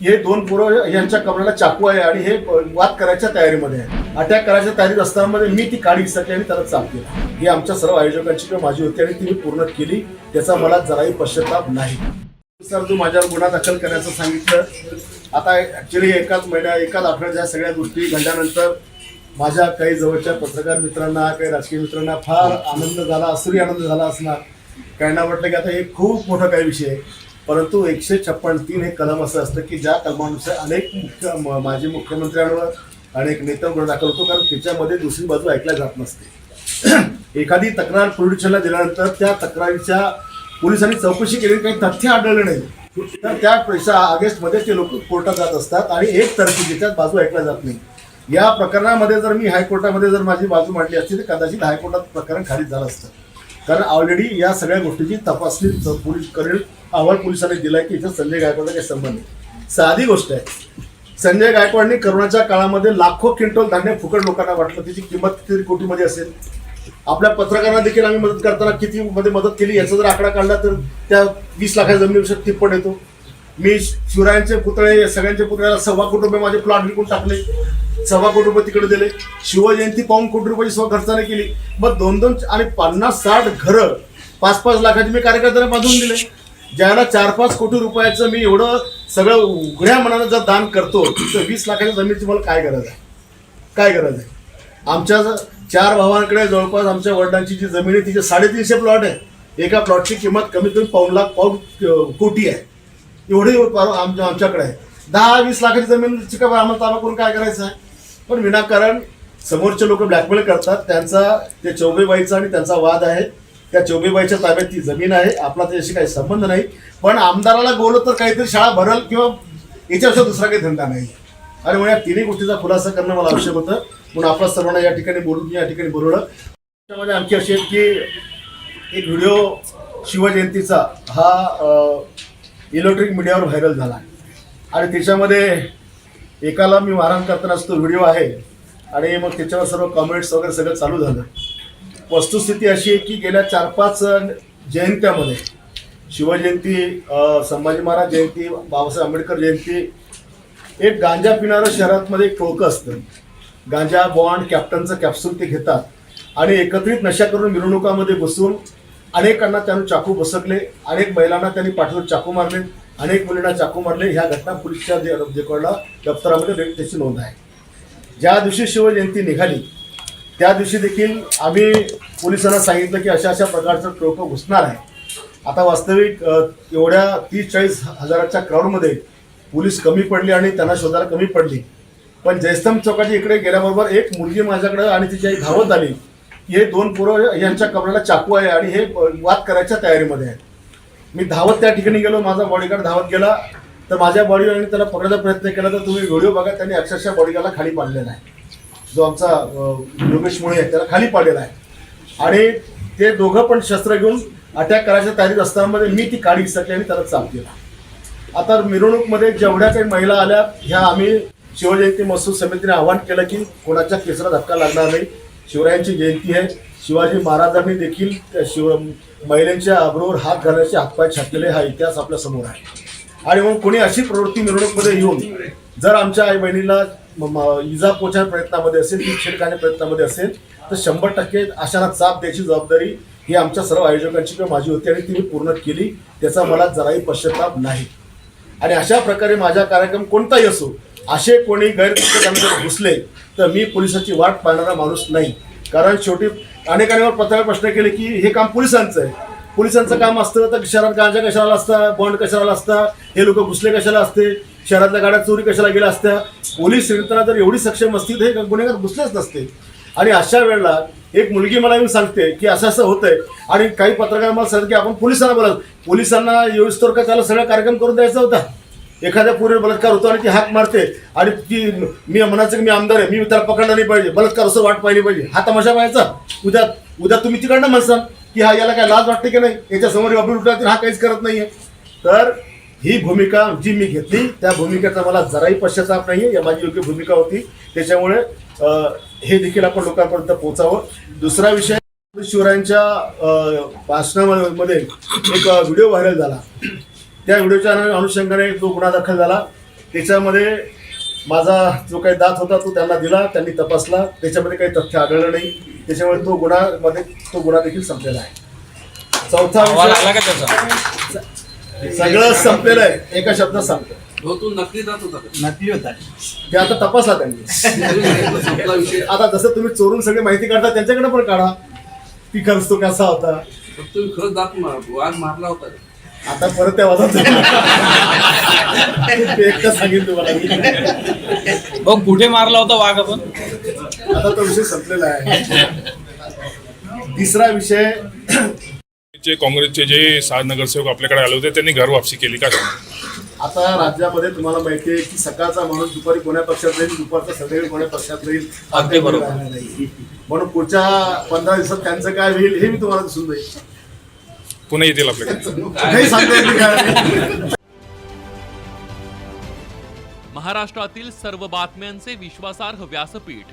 हे दोन पोरं यांच्या कमराला चाकू आहे आणि हे वाद करायच्या तयारीमध्ये आहे. अटॅक करायच्या तयारीत असताना मी ती काढी विसरली आणि त्याला चाप केला ही आमच्या सर्व आयोजकांची किंवा माझी होती आणि ती मी पूर्ण केली त्याचा मला जराही पश्चाताप नाही. सर तू माझ्यावर गुन्हा दाखल करण्याचं सांगितलं. आता ऍक्च्युली एकाच महिन्या एकाच आठवड्यात या सगळ्या गोष्टी घडल्यानंतर माझ्या काही जवळच्या पत्रकार मित्रांना काही राजकीय मित्रांना फार आनंद झाला असुरी आनंद झाला असणार. काहींना वाटलं की आता हे खूप मोठा काही विषय आहे. परंतु एकशे छप्पन तीन हे कलम असं असतं की ज्या कलमानुसार अनेक मुख्य म- माजी मुख्यमंत्र्यांवर अनेक नेत्यांवर दाखल होतो कारण त्याच्यामध्ये दुसरी बाजू ऐकल्या जात नसते. एखादी तक्रार पोलीस दिल्यानंतर त्या तक्रारीच्या पोलिसांनी चौकशी केली काही तथ्य आढळलं नाही. तर त्या पैसा ऑगस्टमध्ये ते लोक कोर्टात जात असतात आणि एक तर्फी ज्याच्यात बाजू ऐकल्या जात नाही. या प्रकरणामध्ये जर मी हायकोर्टामध्ये जर माझी बाजू मांडली असती तर कदाचित हायकोर्टात प्रकरण खारिज झालं असतं. कारण ऑलरेडी या सगळ्या गोष्टीची तपासणी पोलीस करेल. अहवाल पोलिसांनी दिलाय की इथं संजय गायकवाडचा काही संबंध नाही. साधी गोष्ट आहे. संजय गायकवाडनी करोनाच्या काळामध्ये लाखो क्विंटल धान्य फुकट लोकांना वाटलं. त्याची किंमत किती कोटीमध्ये असेल? आपल्या पत्रकारांना देखील आम्ही मदत करताना किती मध्ये मदत केली याचा जर आकडा काढला तर त्या वीस लाखाच्या जमिनीपेक्षा तिप्पट येतो. मी शिवरायांचे पुतळे सगळ्यांचे पुतळ्याला सव्वा कोटी रुपये माझे प्लॉट विकून टाकले. सव्वा कोटी रुपये तिकडे दिले. शिवजयंती पाऊन कोटी रुपयाची स्व खर्चाने केली. मग दोन दोन आणि पन्नास साठ घरं पाच पाच लाखाची मी कार्यकर्त्यांना बांधून दिले. ज्याला चार पाच कोटी रुपयाचं मी एवढं सगळं उघड्या मनानं जर दान करतो तर वीस लाखाच्या जमिनीची मला काय गरज आहे? काय गरज आहे? आमच्या चार भावांकडे जवळपास आमच्या वडिलांची जी जमीन आहे तिचे साडेतीनशे प्लॉट आहे. एका प्लॉटची किंमत कमीत कमी पाऊन लाख पाऊन कोटी आहे. एवढी पार- आमच्या आमच्याकडे आहे. दहा वीस लाखाची जमीन आम्हाला ताबा करून काय करायचं आहे? पण विनाकारण समोरचे लोक ब्लॅकमेल करतात. त्यांचा ते चौबेबाईचा आणि त्यांचा वाद आहे. त्या चौबेबाईच्या ताब्यात ती जमीन आहे. आपला त्याच्याशी काही संबंध नाही. पण आमदाराला बोलत तर काहीतरी शाळा भरल किंवा याच्यापेक्षा दुसरा काही धंदा नाही. आणि म्हणून या तिन्ही गोष्टीचा खुलासा करणं मला आवश्यक होतं. म्हणून आपल्या सर्वांना या ठिकाणी बोलून या ठिकाणी बोलवलं. त्यामध्ये आणखी अशी आहेत की एक व्हिडिओ शिवजयंतीचा हा इलेक्ट्रिक मीडियावर व्हायरल झाला. आणि त्याच्यामध्ये एकाला मी मारहाण करतानाच तो व्हिडिओ आहे. आणि मग त्याच्यावर सर्व कमेंट्स वगैरे सगळं चालू झालं. वस्तुस्थिती अशी आहे की गेल्या चार पाच जयंत्यामध्ये शिवजयंती संभाजी महाराज जयंती बाबासाहेब आंबेडकर जयंती एक गांजा पिणारं शहरातमध्ये एक टोळकं असतं गांजा बॉन्ड कॅप्टनचं कॅप्सूल ते घेतात आणि एकत्रित नशा करून मिरवणुकामध्ये बसून अनेकांना त्यांना चाकू बसकले अनेक महिलांना त्यांनी पाठवून चाकू मारले अनेक मुलींना चाकू मारले ह्या घटना पोलीसच्या रेकॉर्डला दप्तरामध्ये त्याची नोंद आहे ज्या दिवशी शिवजयंती निघाली त्या दिवशी देखील आम्ही पोलिसांना सांगितलं की अशा अशा प्रकारचं टोकं घुसणार आहे. आता वास्तविक एवढ्या तीस चाळीस हजाराच्या क्राऊडमध्ये पोलीस कमी पडली आणि त्यांना शोधायला कमी पडली. पण जयस्तंभ चौकाच्या इकडे गेल्याबरोबर एक मुलगी माझ्याकडे आणि तिची आई धावत आली. की हे दोन पोरं यांच्या कमराला चाकू आहे आणि हे वाद करायच्या तयारीमध्ये आहेत. मी धावत त्या ठिकाणी गेलो माझा बॉडीगार्ड धावत गेला. तर माझ्या बॉडीगार्डने त्याला पकडायचा प्रयत्न केला तर तुम्ही व्हिडिओ बघा त्यांनी अक्षरशः बॉडीगार्डला खाली पाडलेला आहे. जो आमचा योगेश मुळे आहे त्याला खाली पाडलेला आहे. आणि ते दोघं पण शस्त्र घेऊन अटॅक करायच्या तयारीत असताना मी ती काडी विसरली आणि त्याला चाप केला आता मिरवणूकमध्ये जेवढ्या काही महिला आल्या ह्या आम्ही शिवजयंती महोत्सव समितीने आवाहन केलं की कोणाच्या केसरा धक्का लागणार नाही. शिवरायांची जयंती आहे. शिवाजी महाराजांनी देखील त्या शिव महिलांच्या अब्रोवर हात घालण्याचे हातपाय छाटलेले हा इतिहास आपल्यासमोर आहे. आणि मग कोणी अशी प्रवृत्ती मिरवणूकमध्ये येऊन जर आमच्या आई बहिणीला इजा पोहोचण्या प्रयत्नामध्ये असेल ती छेड प्रयत्नामध्ये असेल तर शंभर टक्के अशाला चाप द्यायची जबाबदारी ही आमच्या सर्व आयोजकांची किंवा माझी होती आणि ती मी पूर्ण केली त्याचा मला जराही पश्चाताप नाही. आणि अशा प्रकारे माझा कार्यक्रम कोणताही असो असे कोणी गैरकृत्य जर घुसले तर मी पोलिसाची वाट पाहणारा माणूस नाही. कारण शेवटी अनेकांनी मला पत्रावर प्रश्न केले की हे काम पोलिसांचं आहे. पोलिसांचं काम असतं तर शहरात गांजा कशाला असता बॉन्ड कशाला असता हे लोक घुसले कशाला असते? शहरातल्या गाड्या चोरी कशाला गेल्या असत्या? पोलीस यंत्रणा जर एवढी सक्षम असती तर हे गुन्हेगार घुसलेच नसते. आणि अशा वेळेला एक मुलगी मला येऊन सांगते की असं असं होतंय. आणि काही पत्रकार मला सांगतात की आपण पोलिसांना बोला पोलिसांना येऊस्तोर का त्याला सगळा कार्यक्रम करून द्यायचा होता? एखाद्या पोरीवर बलात्कार होतो आणि ती हाक मारते. आणि ती मी म्हणायचं की मी आमदार आहे मी त्याला पकडला नाही पाहिजे. बलात्कार असं वाट पाहिली पाहिजे. हा तमाशा पाहायचा. उद्या उद्या तुम्ही तिकडनं म्हणसाल की हा याला काय लाज वाटते की नाही? याच्यासमोर समोर उठला तर हा काहीच करत नाहीये. तर ही भूमिका जी मी घेतली त्या भूमिकेचा मला जराही पश्चाताप नाहीये. या माझी योग्य भूमिका होती. त्याच्यामुळे हे देखील आपण लोकांपर्यंत पोहोचावं. दुसरा विषय शिवरायांच्या भाषणामध्ये एक व्हिडिओ व्हायरल झाला. त्या व्हिडिओच्या अनुषंगाने जो गुन्हा दाखल झाला. त्याच्यामध्ये माझा जो काही दात होता तो त्यांना दिला त्यांनी तपासला. त्याच्यामध्ये काही तथ्य आढळलं नाही. त्याच्यामुळे तो गुन्हामध्ये तो गुन्हा देखील संपलेला आहे. चौथा सगळं संपलेलं आहे. एका शब्दात सांगतो हो तू नकली जात होता का? नकली होता. ते आता तपासला त्यांनी. संपला विषय. आता जसं तुम्ही चोरून सगळी माहिती काढता त्यांच्याकडे पण काढा. की खर्च तो कसा होता? फक्त तुम्ही खरंच दात मार- वाघ मारला होता का? आता परत त्या वादात ते एकटं सांगेन तुम्हाला. मी. भाऊ कुठे मारला होता वाघ आपण? आता तो विषय संपलेला आहे. तिसरा विषय जे काँग्रेसचे जे सहा नगरसेवक आपल्याकडे आले होते त्यांनी घर वापसी केली. का आता राज्यामध्ये तुम्हाला माहिती आहे की सकाळचा माणूस दुपारी कोण्या पक्षात राहील दुपारचा संध्याकाळी कोण्या पक्षात राहील अगदी बरोबर. म्हणून पुढच्या पंधरा दिवसात त्यांचं काय होईल हे मी तुम्हाला दिसून जाईल. पुन्हा येतील आपल्याकडे. सांगता. महाराष्ट्रातील सर्व बातम्यांचे विश्वासार्ह व्यासपीठ.